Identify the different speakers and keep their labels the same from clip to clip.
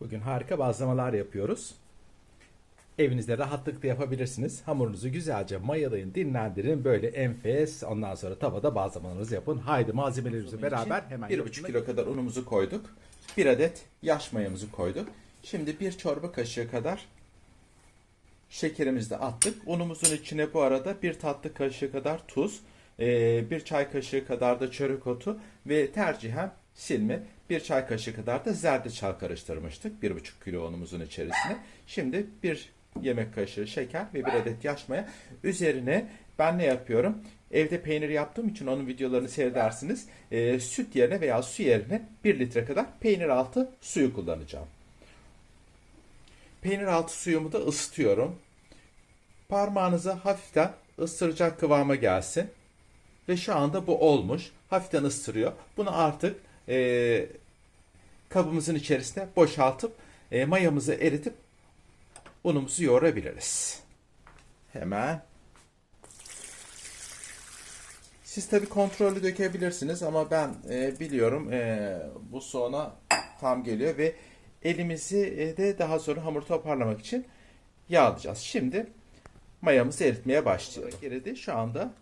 Speaker 1: Bugün harika bazlamalar yapıyoruz. Evinizde rahatlıkla yapabilirsiniz. Hamurunuzu güzelce mayalayın, dinlendirin. Böyle enfes. Ondan sonra tavada bazlamalarınızı yapın. Haydi malzemelerimizi beraber hemen
Speaker 2: 1,5 kilo kadar unumuzu koyduk. 1 adet yaş mayamızı koyduk. Şimdi bir çorba kaşığı kadar şekerimizi de attık. Unumuzun içine bu arada bir tatlı kaşığı kadar tuz, bir çay kaşığı kadar da çörek otu ve tercihen silme bir çay kaşığı kadar da zerdeçal karıştırmıştık 1,5 kilo unumuzun içerisine. Şimdi bir yemek kaşığı şeker ve bir adet yaş maya. Üzerine ben ne yapıyorum? Evde peynir yaptığım için onun videolarını seyredersiniz. Eee, süt yerine veya su yerine 1 litre kadar peynir altı suyu kullanacağım. Peynir altı suyumu da ısıtıyorum. Parmağınıza hafiften ısıracak kıvama gelsin. Ve şu anda bu olmuş. Hafiften ısırıyor. Bunu artık eee, kabımızın içerisine boşaltıp eee, mayamızı eritip unumuzu yoğurabiliriz. Hemen. Siz tabi kontrollü dökebilirsiniz ama ben eee, biliyorum eee, bu sonra tam geliyor ve elimizi e, de daha sonra hamur toparlamak için yağlayacağız. Şimdi mayamızı eritmeye başlayalım. Geride şu anda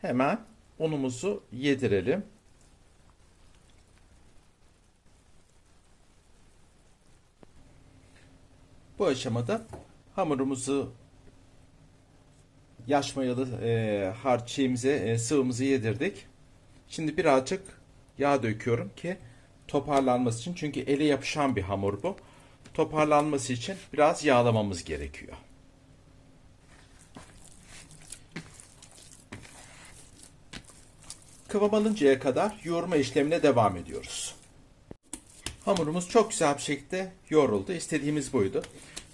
Speaker 2: hemen unumuzu yedirelim. Bu aşamada hamurumuzu yaş mayalı e, harç şeyimize, e, sıvımızı yedirdik. Şimdi birazcık yağ döküyorum ki toparlanması için. Çünkü ele yapışan bir hamur bu. Toparlanması için biraz yağlamamız gerekiyor. Kıvam alıncaya kadar yoğurma işlemine devam ediyoruz. Hamurumuz çok güzel bir şekilde yoğruldu. İstediğimiz buydu.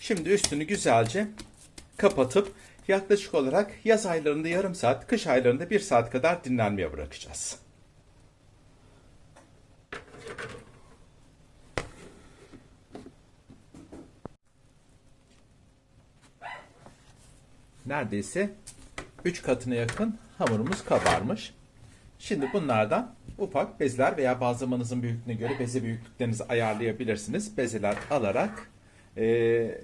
Speaker 2: Şimdi üstünü güzelce kapatıp yaklaşık olarak yaz aylarında yarım saat, kış aylarında bir saat kadar dinlenmeye bırakacağız. Neredeyse 3 katına yakın hamurumuz kabarmış. Şimdi bunlardan ufak bezler veya bazlamanızın büyüklüğüne göre beze büyüklüklerinizi ayarlayabilirsiniz. Bezeler alarak eee,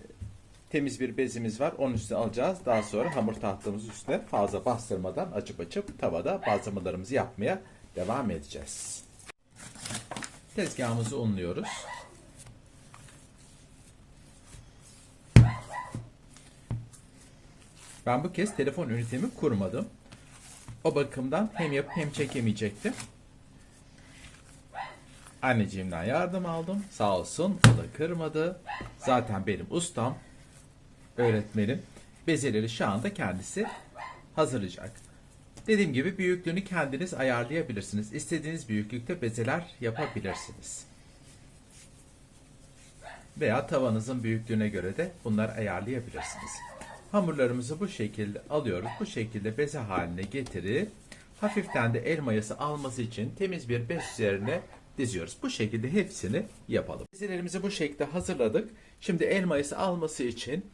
Speaker 2: temiz bir bezimiz var. Onun üstüne alacağız. Daha sonra hamur tahtamız üstüne fazla bastırmadan açıp açıp tavada bazlamalarımızı yapmaya devam edeceğiz. Tezgahımızı unluyoruz. Ben bu kez telefon ünitemi kurmadım. O bakımdan hem yapıp hem çekemeyecektim. Anneciğimden yardım aldım. Sağ olsun o da kırmadı. Zaten benim ustam, öğretmenim. Bezeleri şu anda kendisi hazırlayacak. Dediğim gibi büyüklüğünü kendiniz ayarlayabilirsiniz. İstediğiniz büyüklükte bezeler yapabilirsiniz. Veya tavanızın büyüklüğüne göre de bunları ayarlayabilirsiniz. Hamurlarımızı bu şekilde alıyoruz. Bu şekilde beze haline getirip hafiften de el mayası alması için temiz bir bez üzerine diziyoruz. Bu şekilde hepsini yapalım. Bezelerimizi bu şekilde hazırladık. Şimdi el mayası alması için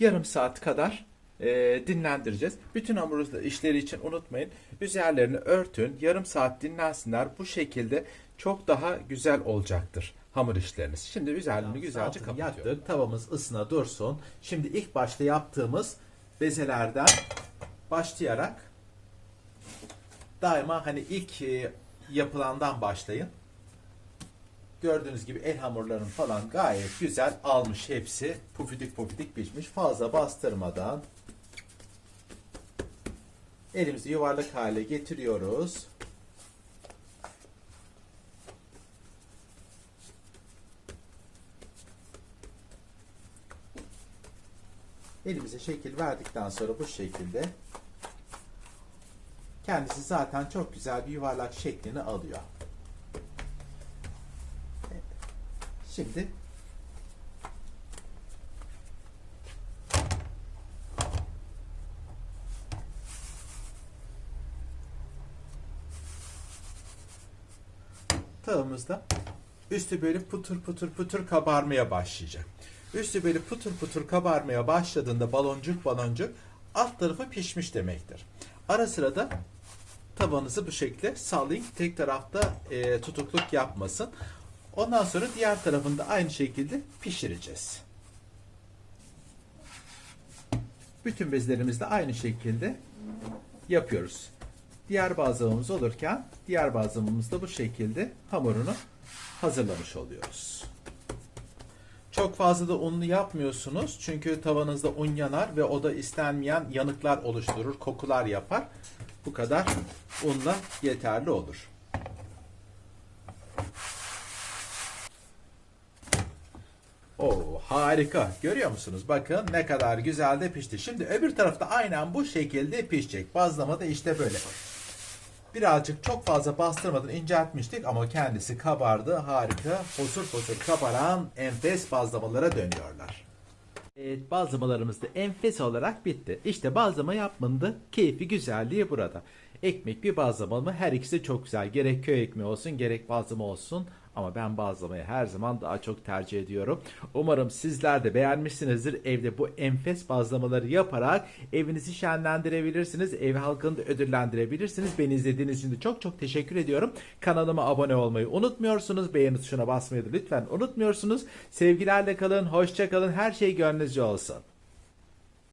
Speaker 2: yarım saat kadar e, dinlendireceğiz. Bütün hamur işleri için unutmayın. Üzerlerini örtün. Yarım saat dinlensinler. Bu şekilde çok daha güzel olacaktır hamur işleriniz. Şimdi üzerlerini güzelce
Speaker 1: Altını
Speaker 2: kapatıyorum.
Speaker 1: yaktık. Tavamız ısına dursun. Şimdi ilk başta yaptığımız bezelerden başlayarak daima hani ilk e, yapılandan başlayın. Gördüğünüz gibi el hamurlarının falan gayet güzel almış hepsi. Pufidik pufidik pişmiş. Fazla bastırmadan elimizi yuvarlak hale getiriyoruz. Elimize şekil verdikten sonra bu şekilde kendisi zaten çok güzel bir yuvarlak şeklini alıyor. Şimdi tavamızda üstü böyle putur putur putur kabarmaya başlayacak. Üstü böyle putur putur kabarmaya başladığında baloncuk baloncuk alt tarafı pişmiş demektir. Ara sıra da tavanızı bu şekilde sallayın. Tek tarafta e, tutukluk yapmasın. Ondan sonra diğer tarafını da aynı şekilde pişireceğiz.
Speaker 2: Bütün bezlerimizi de aynı şekilde yapıyoruz. Diğer bazlamamız olurken diğer bazlamamızda bu şekilde hamurunu hazırlamış oluyoruz.
Speaker 1: Çok fazla da unlu yapmıyorsunuz. Çünkü tavanızda un yanar ve o da istenmeyen yanıklar oluşturur, kokular yapar. Bu kadar unla yeterli olur. Oo harika. Görüyor musunuz? Bakın ne kadar güzel de pişti. Şimdi öbür tarafta aynen bu şekilde pişecek. Bazlama da işte böyle. Birazcık çok fazla bastırmadan inceltmiştik ama kendisi kabardı. Harika, fosur fosur kabaran enfes bazlamalara dönüyorlar.
Speaker 2: Evet bazlamalarımız da enfes olarak bitti. İşte bazlama yapmanın da keyfi güzelliği burada. Ekmek bir bazlama mı her ikisi çok güzel. Gerek köy ekmeği olsun gerek bazlama olsun. Ama ben bazlamayı her zaman daha çok tercih ediyorum. Umarım sizler de beğenmişsinizdir. Evde bu enfes bazlamaları yaparak evinizi şenlendirebilirsiniz. Ev halkını da ödüllendirebilirsiniz. Beni izlediğiniz için de çok çok teşekkür ediyorum. Kanalıma abone olmayı unutmuyorsunuz. Beğeni tuşuna basmayı da lütfen unutmuyorsunuz. Sevgilerle kalın, hoşça kalın. Her şey gönlünüzce olsun.